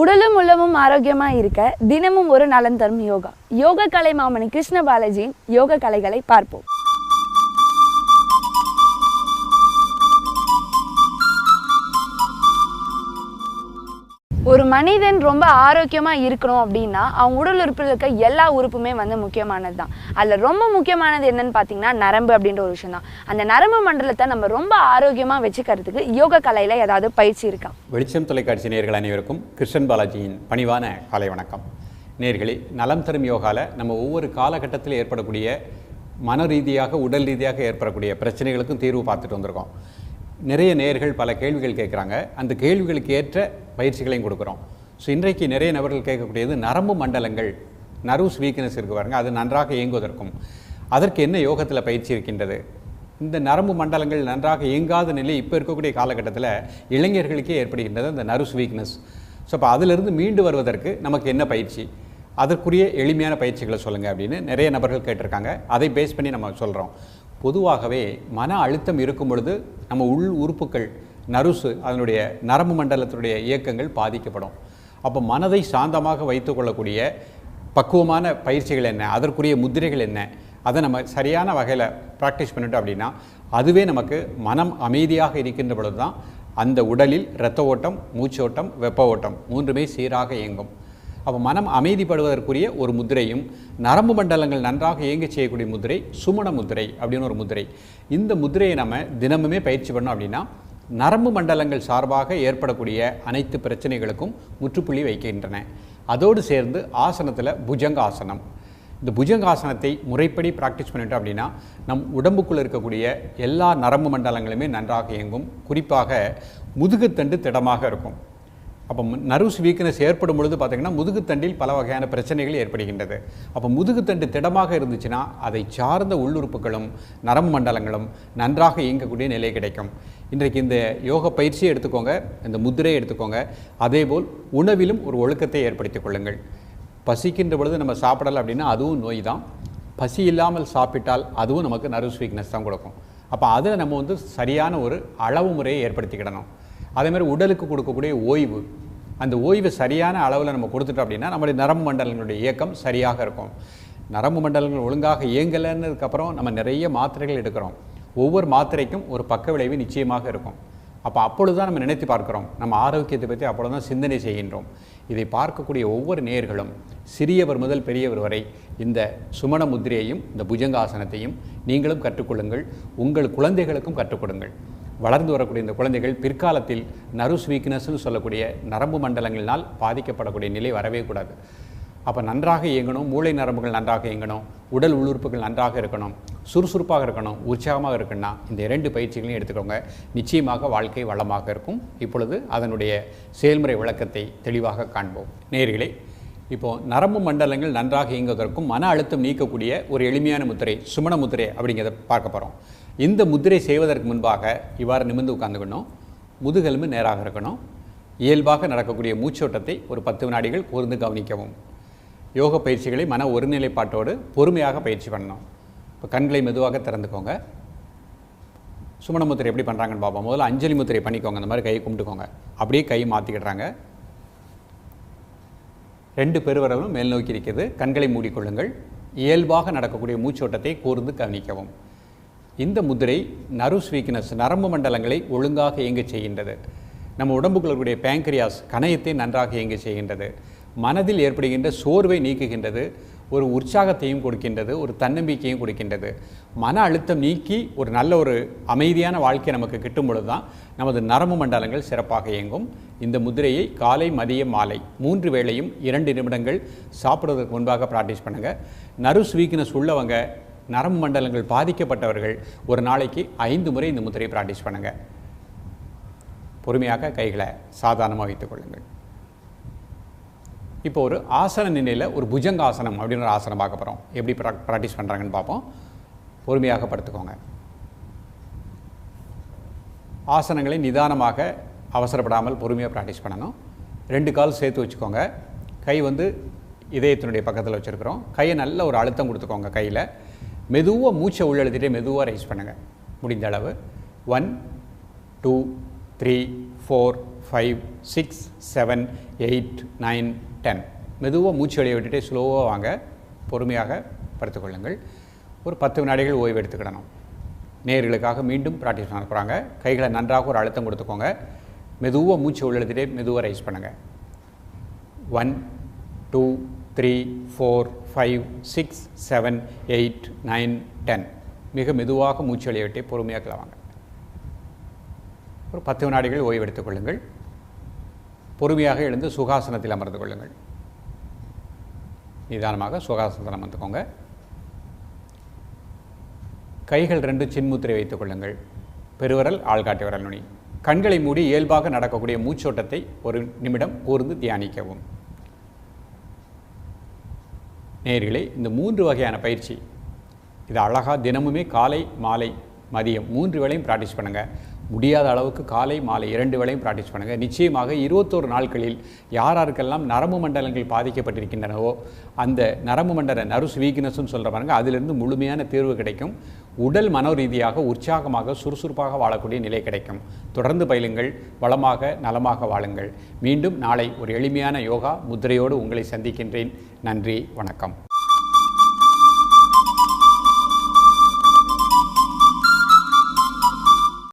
உடலும் உள்ளமும் ஆரோக்கியமா இருக்க தினமும் ஒரு நலன் தரும் யோகா. யோக கலை மாமணி கிருஷ்ண பாலாஜியின் யோக கலைகளை பார்ப்போம். ஒரு மனிதன் ரொம்ப ஆரோக்கியமா இருக்கணும் அப்படின்னா அவங்க உடல் உறுப்பில் இருக்க எல்லா உறுப்புமே வந்து முக்கியமானது தான் அதில் ரொம்ப முக்கியமானது என்னன்னு பார்த்தீங்கன்னா நரம்பு அப்படின்ற ஒரு விஷயம் தான் அந்த நரம்பு மண்டலத்தை நம்ம ரொம்ப ஆரோக்கியமா வச்சுக்கிறதுக்கு யோக கலையில ஏதாவது பயிற்சி இருக்கா? வெளிச்சம் தொலைக்காட்சி நேர்கள் அனைவருக்கும் கிருஷ்ணன் பாலாஜியின் பணிவான காலை வணக்கம். நேர்களே நலம் தரும் யோகால நம்ம ஒவ்வொரு காலகட்டத்தில் ஏற்படக்கூடிய மன ரீதியாக உடல் ரீதியாக ஏற்படக்கூடிய பிரச்சனைகளுக்கும் தீர்வு பார்த்துட்டு வந்திருக்கோம். நிறைய நேயர்கள் பல கேள்விகள் கேட்குறாங்க. அந்த கேள்விகளுக்கு ஏற்ற பயிற்சிகளையும் கொடுக்குறோம். ஸோ இன்றைக்கு நிறைய நபர்கள் கேட்கக்கூடியது நரம்பு மண்டலங்கள் நர்வ்ஸ் வீக்னஸ் இருக்கு பாருங்க. அது நன்றாக இயங்குவதற்கும். அதற்கு என்ன யோகத்தில் பயிற்சி இருக்கின்றது? இந்த நரம்பு மண்டலங்கள் நன்றாக இயங்காத நிலை இப்போ இருக்கக்கூடிய காலகட்டத்தில் இளைஞர்களுக்கே ஏற்படுகின்றது அந்த நர்வ்ஸ் வீக்னஸ் ஸோ அப்போ அதிலிருந்து மீண்டு வருவதற்கு நமக்கு என்ன பயிற்சி? அதற்குரிய எளிமையான பயிற்சிகளை சொல்லுங்கள் அப்படின்னு நிறைய நபர்கள் கேட்டிருக்காங்க. அதை பேஸ் பண்ணி நம்ம சொல்கிறோம் பொதுவாகவே மன அழுத்தம் இருக்கும் பொழுது நம்ம உள் உறுப்புகள் நருசு அதனுடைய நரம்பு மண்டலத்தினுடைய இயக்கங்கள் பாதிக்கப்படும். அப்போ மனதை சாந்தமாக வைத்துக்கொள்ளக்கூடிய பக்குவமான பயிற்சிகள் என்ன? அதற்குரிய முத்திரைகள் என்ன? அதை நம்ம சரியான வகையில் ப்ராக்டிஸ் பண்ணிட்டோம் அப்படின்னா அதுவே நமக்கு மனம் அமைதியாக இருக்கின்ற பொழுது தான் அந்த உடலில் இரத்த ஓட்டம் மூச்சோட்டம் வெப்ப ஓட்டம் மூன்றுமே சீராக இயங்கும். அப்போ மனம் அமைதிப்படுவதற்குரிய ஒரு முத்திரையும் நரம்பு மண்டலங்கள் நன்றாக இயங்க செய்யக்கூடிய முதிரை சுமண முதிரை அப்படின்னு ஒரு முதிரை. இந்த முத்திரையை நம்ம தினமுமே பயிற்சி பண்ணோம் அப்படின்னா நரம்பு மண்டலங்கள் சார்பாக ஏற்படக்கூடிய அனைத்து பிரச்சனைகளுக்கும் முற்றுப்புள்ளி வைக்கின்றன. அதோடு சேர்ந்து ஆசனத்தில் புஜங்காசனம். இந்த புஜங்காசனத்தை முறைப்படி ப்ராக்டிஸ் பண்ணிட்டோம் அப்படின்னா நம் உடம்புக்குள்ளே இருக்கக்கூடிய எல்லா நரம்பு மண்டலங்களுமே நன்றாக இயங்கும். குறிப்பாக முதுகுத்தண்டு திடமாக இருக்கும். அப்போ நர்வ்ஸ் வீக்னஸ் ஏற்படும் பொழுது பார்த்திங்கன்னா முதுகுத்தண்டில் பல வகையான பிரச்சனைகள் ஏற்படுகின்றது. அப்போ முதுகுத்தண்டு திடமாக இருந்துச்சுன்னா அதை சார்ந்த உள்ளுறுப்புகளும் நரம்பு மண்டலங்களும் நன்றாக இயங்கக்கூடிய நிலை கிடைக்கும். இன்றைக்கு இந்த யோக பயிற்சியை எடுத்துக்கோங்க இந்த முத்திரையை எடுத்துக்கோங்க. அதேபோல் உணவிலும் ஒரு ஒழுக்கத்தை ஏற்படுத்திக் கொள்ளுங்கள். பசிக்கின்ற பொழுது நம்ம சாப்பிடலை அப்படின்னா அதுவும் நோய் தான். பசி இல்லாமல் சாப்பிட்டால் அதுவும் நமக்கு நர்வ்ஸ் வீக்னஸ் தான் கொடுக்கும். அப்போ அதில் நம்ம வந்து சரியான ஒரு அளவு முறையை ஏற்படுத்திக்கிடணும். அதே மாதிரி உடலுக்கு கொடுக்கக்கூடிய ஓய்வு. அந்த ஓய்வு சரியான அளவில் நம்ம கொடுத்துட்டோம் அப்படின்னா நம்மளுடைய நரம்பு மண்டலங்களுடைய இயக்கம் சரியாக இருக்கும். நரம்பு மண்டலங்கள் ஒழுங்காக இயங்கலைன்னதுக்கப்புறம் நம்ம நிறைய மாத்திரைகள் எடுக்கிறோம். ஒவ்வொரு மாத்திரைக்கும் ஒரு பக்க விளைவு நிச்சயமாக இருக்கும். அப்போ அப்பொழுது தான் நம்ம நினைத்து பார்க்குறோம். நம்ம ஆரோக்கியத்தை பற்றி அப்பொழுது தான் சிந்தனை செய்கின்றோம். இதை பார்க்கக்கூடிய ஒவ்வொரு நேர்களும் சிறியவர் முதல் பெரியவர் வரை இந்த சுமண முத்திரையையும் இந்த புஜங்காசனத்தையும் நீங்களும் கற்றுக்கொள்ளுங்கள். உங்கள் குழந்தைகளுக்கும் கற்றுக்கொடுங்கள் வளர்ந்து வரக்கூடிய இந்த குழந்தைகள் பிற்காலத்தில் நர்வ்ஸ் வீக்னஸ்ன்னு சொல்லக்கூடிய நரம்பு மண்டலங்களினால் பாதிக்கப்படக்கூடிய நிலை வரவே கூடாது. அப்போ நன்றாக இயங்கணும் மூளை நரம்புகள் நன்றாக இயங்கணும் உடல் உள்ளுறுப்புகள் நன்றாக இருக்கணும் சுறுசுறுப்பாக இருக்கணும் உற்சாகமாக இருக்குன்னா இந்த இரண்டு பயிற்சிகளையும் எடுத்துக்கோங்க. நிச்சயமாக வாழ்க்கை வளமாக இருக்கும். இப்பொழுது அதனுடைய செயல்முறை விளக்கத்தை தெளிவாக காண்போம். நேயர்களே இப்போது நரம்பு மண்டலங்கள் நன்றாக இயங்குவதற்கும் மன அழுத்தம் நீக்கக்கூடிய ஒரு எளிமையான முத்திரை சுமண முத்திரை அப்படிங்கிறத பார்க்க போகிறோம் இந்த முத்திரை செய்வதற்கு முன்பாக இவ்வாறு நிமிர்ந்து உட்காந்துக்கணும் முதுகெலும்பு நேராக இருக்கணும். இயல்பாக நடக்கக்கூடிய மூச்சோட்டத்தை ஒரு பத்து வினாடிகள் கூர்ந்து கவனிக்கவும். யோக பயிற்சிகளை மன ஒருநிலைப்பாட்டோடு பொறுமையாக பயிற்சி பண்ணணும். இப்போ கண்களை மெதுவாக திறந்துக்கோங்க. சுமண முத்திரை எப்படி பண்ணுறாங்கன்னு பார்ப்போம். முதல்ல அஞ்சலி முத்திரை பண்ணிக்கோங்க. அந்த மாதிரி கையை கும்பிட்டுக்கோங்க. அப்படியே கை மாற்றிக்கிடுறாங்க ரெண்டு பெருவரவும் மேல் நோக்கி இருக்கிறது கண்களை மூடிக்கொள்ளுங்கள். இயல்பாக நடக்கக்கூடிய மூச்சோட்டத்தை கூர்ந்து கவனிக்கவும். இந்த முதிரை நர்வ்ஸ் வீக்னஸ் நரம்பு மண்டலங்களை ஒழுங்காக இயங்க செய்கின்றது. நம்ம உடம்புக்குள்ள இருக்கக்கூடிய பேங்க்ரியாஸ் கணையத்தை நன்றாக இயங்க செய்கின்றது. மனதில் ஏற்படுகின்ற சோர்வை நீக்குகின்றது. ஒரு உற்சாகத்தையும் கொடுக்கின்றது ஒரு தன்னம்பிக்கையும் கொடுக்கின்றது. மன அழுத்தம் நீக்கி ஒரு நல்ல ஒரு அமைதியான வாழ்க்கை நமக்கு கிட்டும் பொழுது தான் நமது நரம்பு மண்டலங்கள் சிறப்பாக இயங்கும். இந்த முதிரையை காலை மதியம் மாலை மூன்று வேளையும் இரண்டு நிமிடங்கள் சாப்பிடுவதற்கு முன்பாக ப்ராக்டிஸ் பண்ணுங்கள் நர்வ்ஸ் வீக்னஸ் உள்ளவங்க நரம்பு மண்டலங்கள் பாதிக்கப்பட்டவர்கள் ஒரு நாளைக்கு ஐந்து முறை இந்த முத்திரையை ப்ராக்டிஸ் பண்ணுங்கள் பொறுமையாக கைகளை சாதாரணமாக வைத்துக் கொள்ளுங்கள். இப்போ ஒரு ஆசன நிலையில் ஒரு புஜங்காசனம் அப்படின்னு ஒரு ஆசனம் பார்க்க போகிறோம் எப்படி ப்ரா ப்ராக்டிஸ் பண்ணுறாங்கன்னு பார்ப்போம். பொறுமையாக படுத்துக்கோங்க ஆசனங்களை நிதானமாக அவசரப்படாமல் பொறுமையாக ப்ராக்டிஸ் பண்ணணும். ரெண்டு கால் சேர்த்து வச்சுக்கோங்க. கை வந்து இதயத்தினுடைய பக்கத்தில் வச்சுருக்கிறோம். கையை நல்ல ஒரு அழுத்தம் கொடுத்துக்கோங்க கையில். மெதுவாக மூச்சை உள்ளெழுத்திட்டே மெதுவாக ரைஸ் பண்ணுங்கள் முடிந்த அளவு. One two three four five six seven eight nine ten மெதுவாக மூச்சு வெளியே விட்டுட்டே ஸ்லோவாக வாங்க. பொறுமையாக படுத்துக்கொள்ளுங்கள் ஒரு பத்து வினாடிகள் ஓய்வு எடுத்துக்கிடணும். நேர்களுக்காக மீண்டும் ப்ராக்டிஸ் பண்ண போகிறாங்க கைகளை நன்றாக ஒரு அழுத்தம் கொடுத்துக்கோங்க. மெதுவாக மூச்சு உள்ளெழுத்துட்டே மெதுவாக ரைஸ் பண்ணுங்கள் one two three four five six seven eight nine ten மிக மெதுவாக மூச்சு வெளியே விட்டே பொறுமையாக கிளவாங்க ஒரு பத்து வினாடிகள் ஓய்வெடுத்துக் கொள்ளுங்கள். பொறுமையாக எழுந்து சுகாசனத்தில் அமர்ந்து கொள்ளுங்கள். நிதானமாக சுகாசனத்தில் அமர்ந்துக்கோங்க. கைகள் ரெண்டு சின்முத்திரை வைத்துக் கொள்ளுங்கள். பெருவரல் ஆள்காட்டி விரல் நுனி. கண்களை மூடி இயல்பாக நடக்கக்கூடிய மூச்சோட்டத்தை ஒரு நிமிடம் கூர்ந்து தியானிக்கவும். நேர்களே இந்த மூன்று வகையான பயிற்சி இது அழகாக தினமுமே காலை மாலை மதியம் மூன்று வேளையும் ப்ராக்டிஸ் பண்ணுங்கள் முடியாத அளவுக்கு காலை மாலை இரண்டு வேளையும் ப்ராக்டிஸ் பண்ணுங்கள் நிச்சயமாக இருபத்தோரு நாட்களில் யார் யாருக்கெல்லாம் நரம்பு மண்டலங்கள் பாதிக்கப்பட்டிருக்கின்றனவோ அந்த நரம்பு மண்டல நர்ஸ் வீக்னஸ்ன்னு சொல்கிற பாருங்க அதிலிருந்து முழுமையான தீர்வு கிடைக்கும். உடல் மனோ ரீதியாக உற்சாகமாக சுறுசுறுப்பாக வாழக்கூடிய நிலை கிடைக்கும். தொடர்ந்து பயிலுங்கள் வளமாக நலமாக வாழுங்கள். மீண்டும் நாளை ஒரு எளிமையான யோகா முத்திரையோடு உங்களை சந்திக்கின்றேன். நன்றி வணக்கம்.